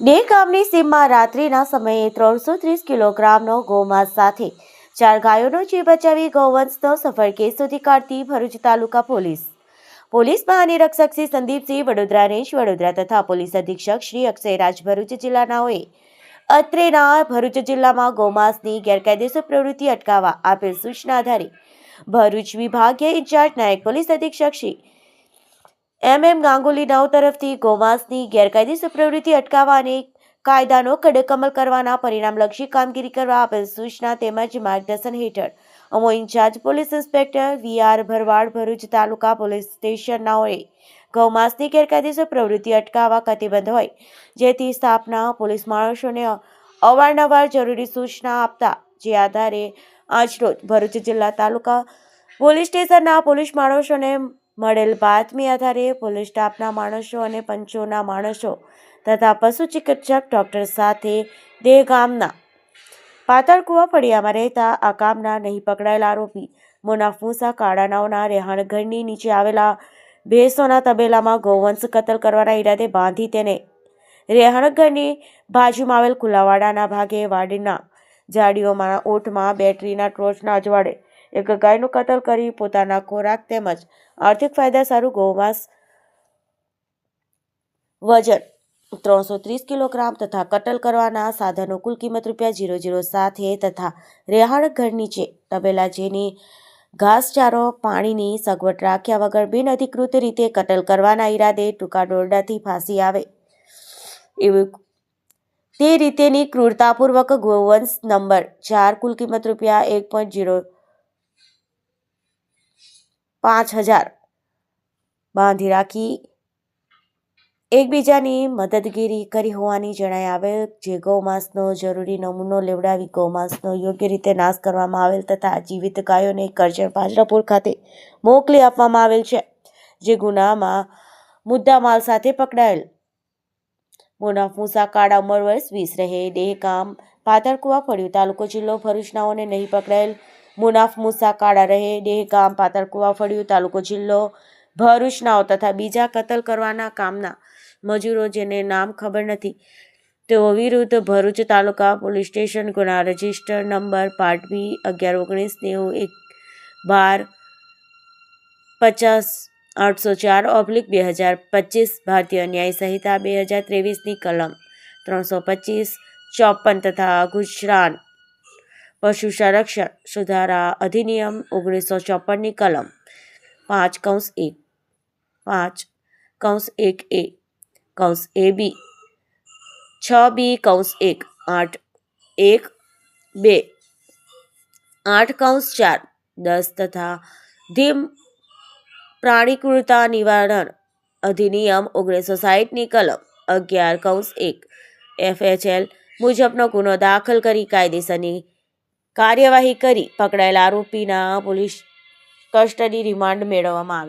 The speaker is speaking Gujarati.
ડે ગામની સીમમાં રાત્રિના સમયે ત્રણસો ત્રીસ કિલોગ્રામનો ગૌમાંસ સાથે ચાર ગાયોનો જીવ બચાવી ગૌવંશનો સફળ કેસ શોધી કાઢતી ભરૂચ તાલુકા પોલીસ. પોલીસ મહાનિરીક્ષક શ્રી સંદીપસિંહ વડોદરા રેન્જ વડોદરા તથા પોલીસ અધિક્ષક શ્રી અક્ષયરાજ ભરૂચ જિલ્લાનાઓએ અત્રેના ભરૂચ જિલ્લામાં ગૌમાંસની ગેરકાયદેસર પ્રવૃત્તિ અટકાવવા આપેલ સૂચના આધારે ભરૂચ વિભાગીય ઇન્ચાર્જ નાયક પોલીસ અધિક્ષક શ્રી એમ એમ ગાંગુલી નવ તરફથી ગૌમાંસની ગેરકાયદેસર પ્રવૃત્તિ અટકાવવા અને કાયદાનો કડક અમલ કરવાના પરિણામલક્ષી કામગીરી કરવા આપેલ સૂચના તેમજ માર્ગદર્શન હેઠળ. અમો in charge police inspector V R Bharwad Bharuch taluka police સ્ટેશનનાઓએ ગૌમાંસની ગેરકાયદેસર પ્રવૃત્તિ અટકાવવા કટિબદ્ધ હોય. જેથી સ્થાપના, પોલીસ માણસોને અવારનવાર જરૂરી સૂચના આપતા જે આધારે આજરોજ ભરૂચ જિલ્લા તાલુકા પોલીસ સ્ટેશનના પોલીસ માણસોને મળેલ બાતમી આધારે પોલીસ સ્ટાફના માણસો અને પંચોના માણસો તથા પશુ ચિકિત્સક ડૉક્ટર સાથે દેહ ગામના પાતળકુવા ફળિયામાં રહેતા આ કામના નહીં પકડાયેલા આરોપી મુનાફ કાળાનાઓના રહેણાંક ઘરની નીચે આવેલા ભેંસોના તબેલામાં ગૌવંશ કતલ કરવાના ઈરાદે બાંધી તેને રહેણાંક ઘરની બાજુમાં આવેલ કુલાવાડાના ભાગે વાડીના ઝાડીઓમાં ઓઠમાં બેટરીના ટોર્ચના અજવાળે એક ગાયનું કતલ કરી પોતાના ખોરાક તેમજ આર્થિક ફાયદા સારું ગૌમાંસ વજન ત્રણસો ત્રીસ કિલોગ્રામ તથા કટલ કરવાના સાધનો કુલ કિંમત રૂપિયા ઝીરો ઝીરો સાથે તથા રેહાણ ઘર નીચે તબેલા જેની ઘાસચારો પાણીની સગવડ રાખ્યા વગર બિનઅધિકૃત રીતે કટલ કરવાના ઈરાદે ટૂંકા દોરડાથી ફાંસી આવે. એવું તે રીતેની ક્રૂરતાપૂર્વક ગોવંશ નંબર ચાર કુલ કિંમત રૂપિયા એક પોઈન્ટ જીરો પાંચ હજાર. બાંધી રાખી. એકબીજાની મદદગીરી કરી હોવાની જણાઈ આવેલ જે ગૌમાંસનો જરૂરી નમૂનો લેવડાવી ગૌમાંસનો યોગ્ય રીતે નાશ કરવામાં આવેલ તથા જીવિત ગાયોને કરજણ પાંજરાપુર ખાતે મોકલી આપવામાં આવેલ છે, જે ગુનામાં મુદ્દામાલ સાથે પકડાયેલ. મુનાફ મુસા કાળા ઉંમર વર્ષ વીસ રહે ડેહગામ પાતળકુવા, ફળ્યું તાલુકો જિલ્લો ભરૂચનાઓને નહીં પકડાયેલ મુનાફ મુસા કાળા રહે ડેહગામ પાતળકુવા, ફળ્યું તાલુકો જિલ્લો ભરૂચનાઓ તથા બીજા કતલ કરવાના કામના મજૂરો જેને નામ ખબર નથી. તેઓ વિરુદ્ધ ભરૂચ તાલુકા પોલીસ સ્ટેશન ગુના રજિસ્ટર નંબર પાર્ટ બી અગિયાર ઓગણીસ નેવું એક બાર પચાસ આઠસો ચાર ઓબ્લિક બે હજાર પચીસ ભારતીય ન્યાય સંહિતા બે હજાર ત્રેવીસની કલમ ત્રણસો પચીસ ચોપન તથા ગુજરાત પશુ સંરક્ષણ સુધારા અધિનિયમ ઓગણીસો ચોપનની કલમ પાંચ કૌંસ એક, પાંચ કૌંસ એક એ, કૌંસ એ બી, છ બી કૌંસ એક, આઠ એક બે, આઠ કૌંસ ચાર, દસ તથા ધીમ પ્રાણીકૃતા નિવારણ અધિનિયમ ઓગણીસો સાહીઠની કલમ અગિયાર કૌંસ એક એફએચએલ મુજબનો ગુનો દાખલ કરી કાયદેસરની કાર્યવાહી કરી પકડાયેલા આરોપીના પોલીસ કસ્ટડી રિમાન્ડ મેળવવામાં આવે.